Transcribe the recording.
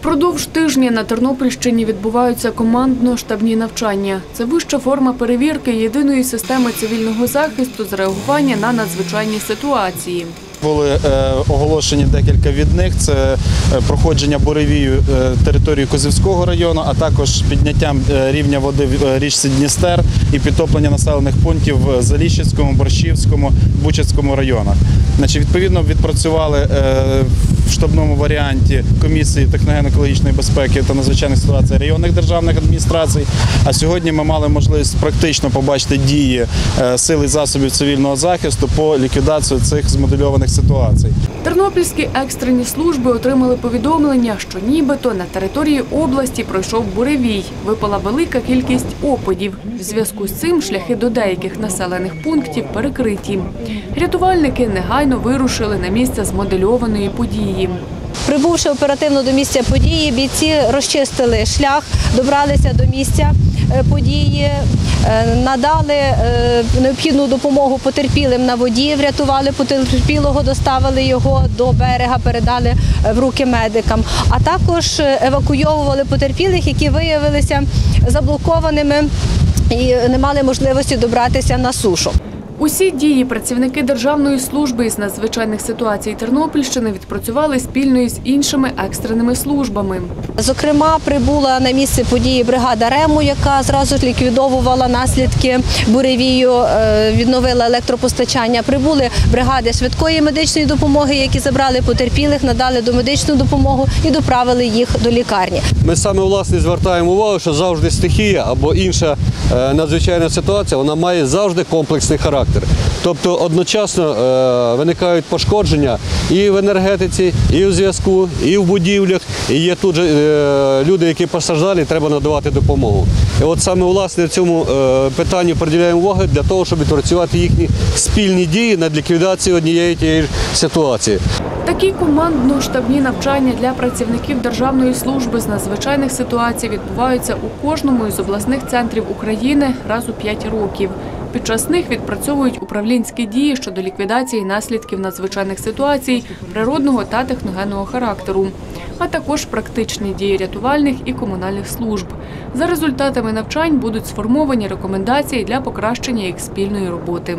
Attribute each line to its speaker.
Speaker 1: Впродовж тижня на Тернопільщині відбуваються командно-штабні навчання. Це вища форма перевірки єдиної системи цивільного захисту з реагування на надзвичайні ситуації.
Speaker 2: Були е, оголошені декілька від них. Це е, проходження буревію е, території Козівського району, а також підняттям е, рівня води в річці Дністер і підтоплення населених пунктів в Заліщицькому, Борщівському, Бучацькому районах. Значить, відповідно, відпрацювали штабному варіанті комісії техногенно-екологічної безпеки та надзвичайних ситуацій районних державних адміністрацій. А сьогодні ми мали можливість практично побачити дії е, сил і засобів цивільного захисту по ліквідації цих змодельованих ситуацій.
Speaker 1: Тернопільські екстрені служби отримали повідомлення, що нібито на території області пройшов буревій. Випала велика кількість опадів. В зв'язку з цим шляхи до деяких населених пунктів перекриті. Рятувальники негайно вирушили на місце змодельованої події.
Speaker 3: Прибувши оперативно до місця події, бійці розчистили шлях, добралися до місця е, події, е, надали е, необхідну допомогу потерпілим на воді, врятували потерпілого, доставили його до берега, передали в руки медикам, а також евакуйовували потерпілих, які виявилися заблокованими і не мали можливості добратися на сушу.
Speaker 1: Усі дії працівники Державної служби із надзвичайних ситуацій Тернопільщини відпрацювали спільно із іншими екстреними службами.
Speaker 3: Зокрема, прибула на місце події бригада РЕМу, яка зразу ліквідовувала наслідки буревію, е, відновила електропостачання. Прибули бригади швидкої медичної допомоги, які забрали потерпілих, надали домедичну допомогу і доправили їх до лікарні.
Speaker 4: Ми саме власне звертаємо увагу, що завжди стихія або інша е, надзвичайна ситуація вона має завжди комплексний характер. Тобто одночасно е, виникають пошкодження і в енергетиці, і в зв'язку, і в будівлях. І є тут же е, люди, які постраждали, треба надавати допомогу. І от саме власне цьому е, питанню приділяємо увагу для того, щоб відпрацювати їхні спільні дії над ліквідацією однієї тієї ж ситуації.
Speaker 1: Такі командно-штабні навчання для працівників Державної служби з надзвичайних ситуацій відбуваються у кожному із обласних центрів України раз у 5 років. Під час них відпрацьовують управлінські дії щодо ліквідації наслідків надзвичайних ситуацій природного та техногенного характеру, а також практичні дії рятувальних і комунальних служб. За результатами навчань будуть сформовані рекомендації для покращення їх спільної роботи.